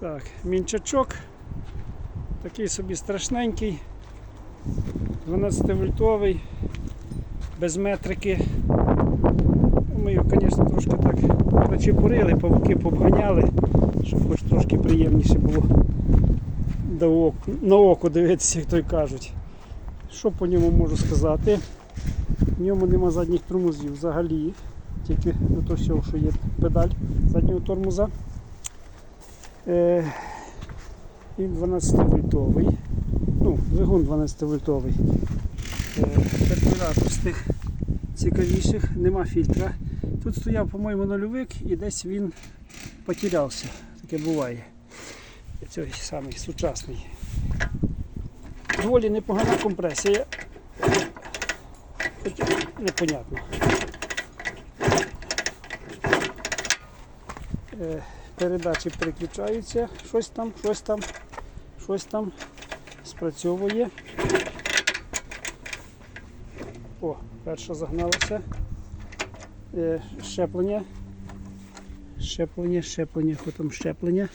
Так, мінчачок. Такий собі страшненький. 12 вольтовий, без метрики. Ми його, звісно, трошки так прочепурили, павуки пообганяли, щоб хоч трошки приємніше було на око дивитися, як то й кажуть. Що по ньому можу сказати? В ньому нема задніх тормозів взагалі. Тільки на то що є педаль заднього тормоза. Е, він 12 вольтовий. Ну, двигун 12 вольтовий. Е, карбюратор з тих цікавіших, нема фільтра. Тут стояв, по-моєму, нульовик і десь він потерявся. Таке буває. Цей самий сучасний. Доволі непогана компресія. Непонятно. Передачі переключаються, щось там, щось там, щось там спрацьовує. О, перша загналася. Е, Щеплення. Щеплення, щеплення, потім щеплення.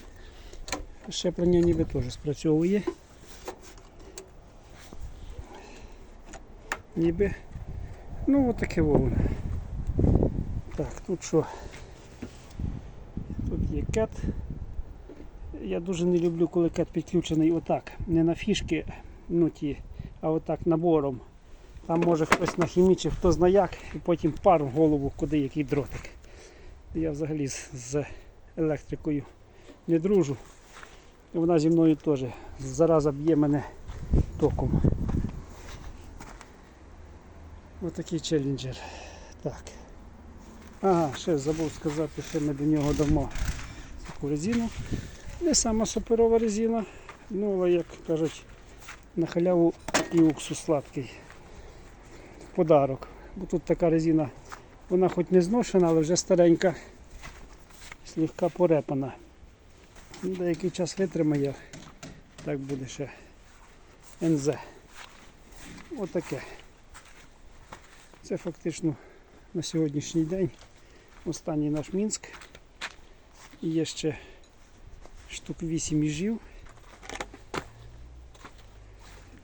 Щеплення ніби теж спрацьовує. Ніби. Ну, отаке воно. Так, тут що? Є кет. Я дуже не люблю, коли кет підключений отак. Не на фішки, ну а отак набором. Там може хтось нахімічив, хто знає як, і потім пару в голову, куди який дротик. Я взагалі з, з електрикою не дружу. Вона зі мною теж зараза б'є мене током. Отакий челленджер. Так. Ага, ще забув сказати, що ми до нього дамо таку резину. Не сама суперова резина, ну але як кажуть, на халяву і уксус сладкий. Подарок. Бо тут така резина, вона хоч не зношена, але вже старенька, слегка порепана. Ну, Деякий час витримає, так буде ще НЗ. Отаке. Це фактично на сьогоднішній день останній наш Мінськ. І є ще штук 8 міжів.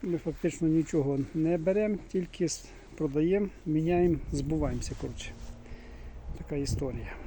Ми фактично нічого не беремо, тільки продаємо, міняємо, збуваємося. Коротше. Така історія.